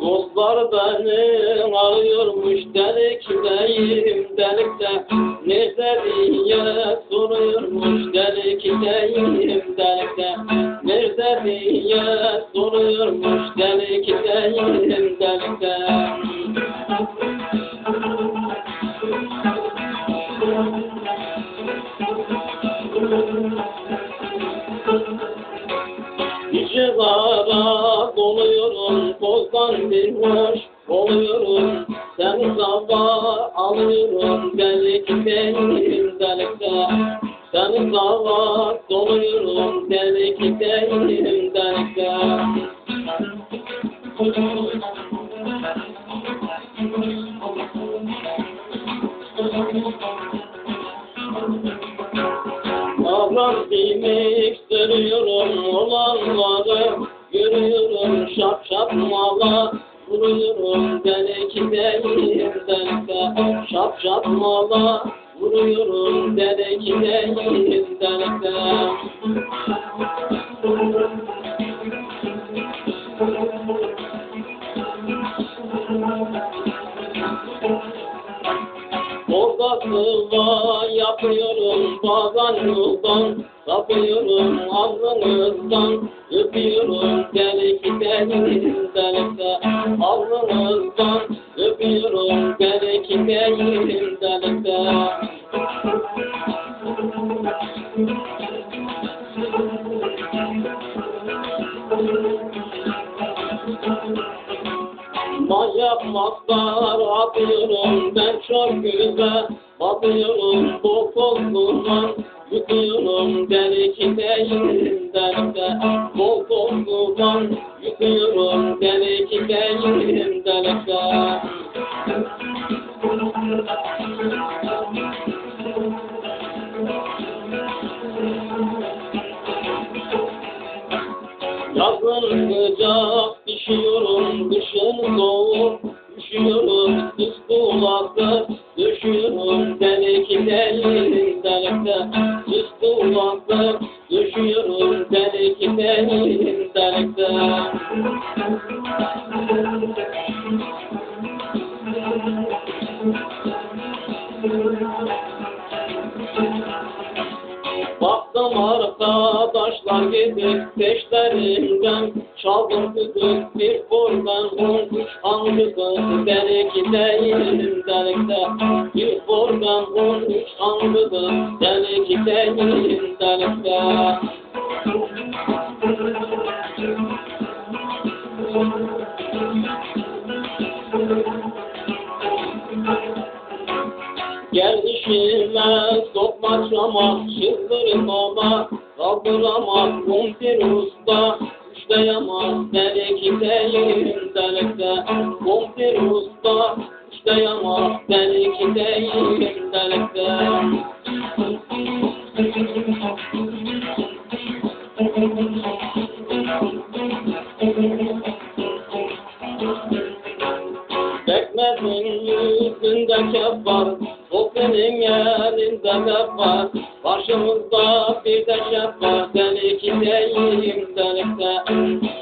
Dostlar beni arıyormuş delikteyim delikte Nerede diye soruyormuş delikteyim delikte Nerede diye soruyormuş delikteyim delikte tozdan bir sabah alıyorum benim delikte Seni sabah doluyorum benim delikte Avram demek sürüyorum olanları mala Vuruyorum belki değilim delikte Şap şap mala Vuruyorum belki delikte Orada sıva yapıyorum bazen yoldan Kapıyorum alnınızdan Öpüyorum delik benim delikte. Alnınızdan öpüyorum delik benim delikte. Manyak maslar atıyorum ben çok güzel. Batıyorum bu koltuğuma Yıkıyorum değilim delikte Bol koltuğumdan yıkıyorum belki değilim delikte Yazın sıcak düşüyorum, kışın soğuk Üşüyorum, sus kulakta Düşüyorum, belki değilim delikte Sus kulakta Düşüyorum, belki değilim delikte arkadaşlar gidip peşlerinden Çaldım kızık bir on üç hangi kız değilim delikte Bir buradan on üç hangi kız delikte Gel işime sokma çama Çıldırmama kaldıramaz kumpir usta. Üçleyemez belki değilim delikte. Kumpir usta Üçleyemez belki değilim delikte. Bekmezin yüzünde kef var, o senin var. Başımızda bir de şef var, delik değilim delikte.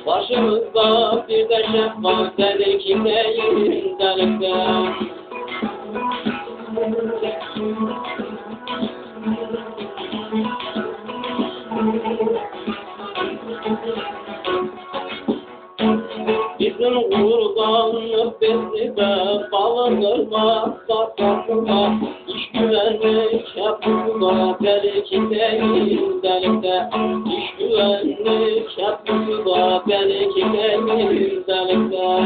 Başımızda bir de şef var, delik değilim delikte. Bizim kurbanlık bizi de satmakla İş güvenlik yapımda belki değil delikte. İş güvenlik yapımda belki değil delikte.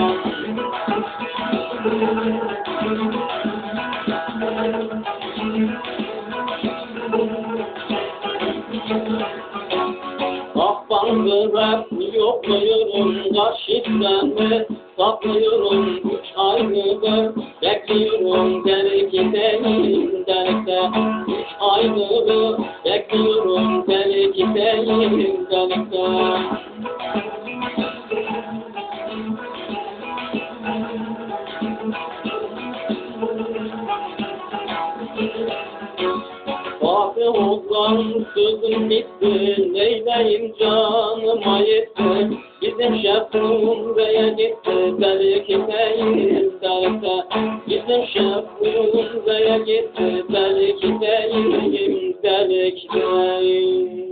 Kafamı bırak yokluyorum Karşıdan saklıyorum Üç aydır bekliyorum Belki değilim delikte Üç aydır bekliyorum Belki değilim delikte oğlan sözüm bitti Neyleyim canıma yetti Bizim şef Umre'ye gitti Belki değil derse? Bizim şef Umre'ye gitti Belki değil Belki değil